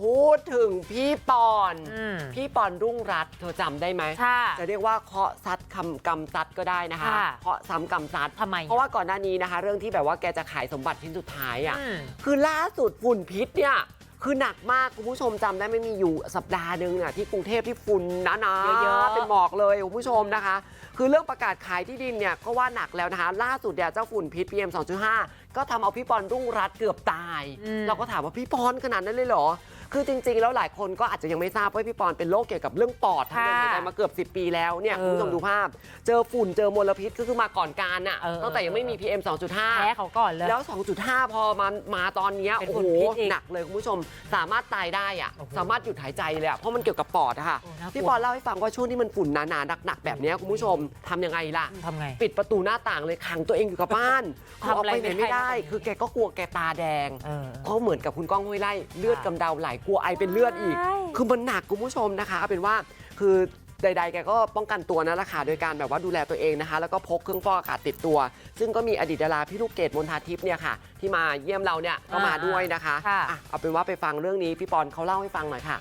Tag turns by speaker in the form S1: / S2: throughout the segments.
S1: พูดถึงพี่ปอน
S2: อืม
S1: พี่ปอนรุ่งรัตน์เธอจำได้ไหม
S2: ค่ะ
S1: จะเรียกว่าเคาะซัดคำกำซัดก็ได้นะคะ
S2: ค่ะ
S1: เคาะซ้ำกำซัด
S2: ทำไม
S1: เพราะว่าก่อนหน้านี้นะคะ เรื่องที่แบบว่าแกจะขายสมบัติชิ้นสุดท้ายอะ
S2: อืม
S1: คือล่าสุดฝุ่นพิษเนี่ยคือหนักมาก คุณผู้ชมจำได้ไม่มีอยู่สัปดาห์หนึ่งอะที่กรุงเทพที่ฝุ่นหนาๆ
S2: เยอะๆ
S1: เป็นหมอกเลยคุณผู้ชมนะคะ คือเรื่องประกาศขายที่ดินเนี่ยก็ว่าหนักแล้วนะคะล่าสุดเนี่ยเจ้าฝุ่นพิษ PM 2.5ก็ทำเอาพี่ปอนรุ่งรัตน์เกือบตาย
S2: อืม
S1: เราก็ถามว่าพี่ปอนขนาดนั้นเลยเหรอ คือจริง ๆ แล้วหลายคนก็อาจจะยังไม่ทราบว่าพี่ปอนเป็นโรคเกี่ยวกับเรื่องปอดทางเดินหายใจมาเกือบ 10 ปีแล้วเนี่ย
S2: เออ
S1: คุณผู้ชมดูภาพ เจอฝุ่นเจอมลพิษก็คือมาก่อนการน่ะ
S2: เออ
S1: ตั้งแต่ยังไม่มี PM 2.5
S2: แพ้เขาก่อนเลย
S1: แล้ว 2.5 พอมามาตอนเนี้ย
S2: เป็น
S1: โอ้
S2: ฝุ่
S1: โห
S2: นพิษอีก
S1: หนักเลยคุณผู้ชมสามารถตายได้อะ
S2: โอ้โห
S1: สามารถหยุดหายใจเลยอะเพราะมันเกี่ยวกับปอดอะค่ะ
S2: โอ้น่ากลัว
S1: พี่ปอนเล่าให้ฟังว่าช่วงที่มันฝุ่นหนาๆหนักๆแบบเนี้ยคุณผู้ชมทำยังไงล่ะ
S2: ทำไง
S1: ปิดประตูหน้าต่างเลยขังตัวเองอยู่กับบ้านคือออก
S2: ทำอะไร
S1: ไปไหนไม่ได้
S2: ไม่ได้
S1: คือแกก็กลัวแกตาแดง
S2: เออ
S1: ก็เหมือนกับคุณก้องห้วยไล่เลือดกำเดาไหลกลัวไอเป็นเลือดอีก
S2: ใช่
S1: คือมันหนักคุณผู้ชมนะคะเอาเป็นว่าคือใดๆแกก็ป้องกันตัวนั่นแหละค่ะโดยการแบบว่าดูแลตัวเองนะคะ แล้วก็พกเครื่องฟอกอากาศติดตัว ซึ่งก็มีอดีตดาราพี่ลูกเกดมนทาทิพย์เนี่ยค่ะ ที่มาเยี่ยมเราเนี่ยก็มาด้วยนะคะ
S2: ค่ะ
S1: อะเอาเป็นว่าไปฟังเรื่องนี้พี่ปอนเขาเล่าให้ฟังหน่อยค่ะ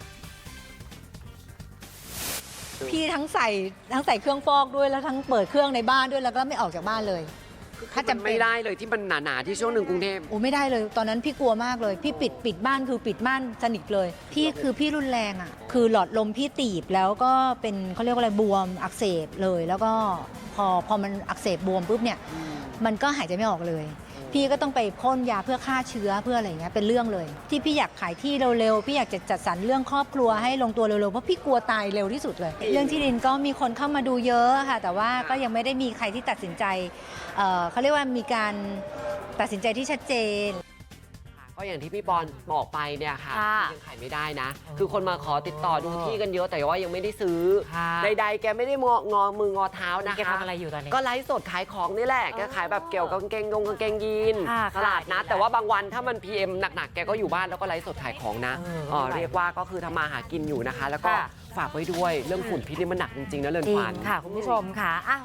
S3: พี่ทั้งใส่ทั้งใส่เครื่องฟอกด้วยแล้วทั้งเปิดเครื่องในบ้านด้วยแล้วก็ไม่ออกจากบ้านเลย ถ้าจำเป็น
S1: ไม่ได้เลยที่มันหนาๆที่ช่วงหนึ่งกรุงเทพ
S3: โอ้ไม่ได้เลยตอนนั้นพี่กลัวมากเลย พี่ปิดปิดบ้านคือปิดม่านสนิทเลย พี่คือพี่รุนแรงอะ คือหลอดลมพี่ตีบแล้วก็เป็นเขาเรียกว่าอะไรบวมอักเสบเลย แล้วก็พอพอมันอักเสบบวมปุ๊บเนี่ย มันก็หายใจไม่ออกเลย พี่ก็ต้องไปพ่นยาเพื่อฆ่าเชื้อเพื่ออะไรอย่างเงี้ยเป็นเรื่องเลย ที่พี่อยากขายที่เร็วๆพี่อยากจะจัดสรรเรื่องครอบครัวให้ลงตัวเร็วๆเพราะพี่กลัวตายเร็วที่สุดเลย เรื่องที่ดินก็มีคนเข้ามาดูเยอะค่ะ แต่ว่าก็ยังไม่ได้มีใครที่ตัดสินใจเอ่อเขาเรียกว่ามีการตัดสินใจที่ชัดเจน
S1: ค่ะ ก็อย่างที่พี่บอลบอกไปเนี่ยค่ะ
S2: ค่ะ
S1: ยังขายไม่ได้นะ
S2: เออ
S1: คือคนมาขอติดต่อดูที่กันเยอะแต่ว่ายังไม่ได้ซื้อ
S2: ค่ะ
S1: ใดๆ แกไม่ได้งองอมืองอเท้านะ
S2: แก
S1: คะ
S2: ทำอะไรอยู่ตอนนี้
S1: ก็ไลฟ์สดขายของนี่แหละแกขายแบบเกี่ยวกับกางเกงยงกางเกงยีน
S2: ค่ะ
S1: ตลาดนัด
S2: ขายดี
S1: แต่ว่าบางวันถ้ามัน PM หนักๆ แกก็อยู่บ้านแล้วก็ไลฟ์สดขายของนะ
S2: เออ
S1: เอ่อ
S2: ไม่ไหว
S1: เรียกว่าก็คือทำมาหากินอยู่นะคะ แล้วก็
S2: ค่ะ
S1: ฝากไว้ด้วยเรื่องฝุ่นพิษนี่มันหนักจริงๆนะเรือน
S2: จริ
S1: ขวั
S2: ง
S1: ญ
S2: ค่ะคุณผู้ชมค่ะอ้าว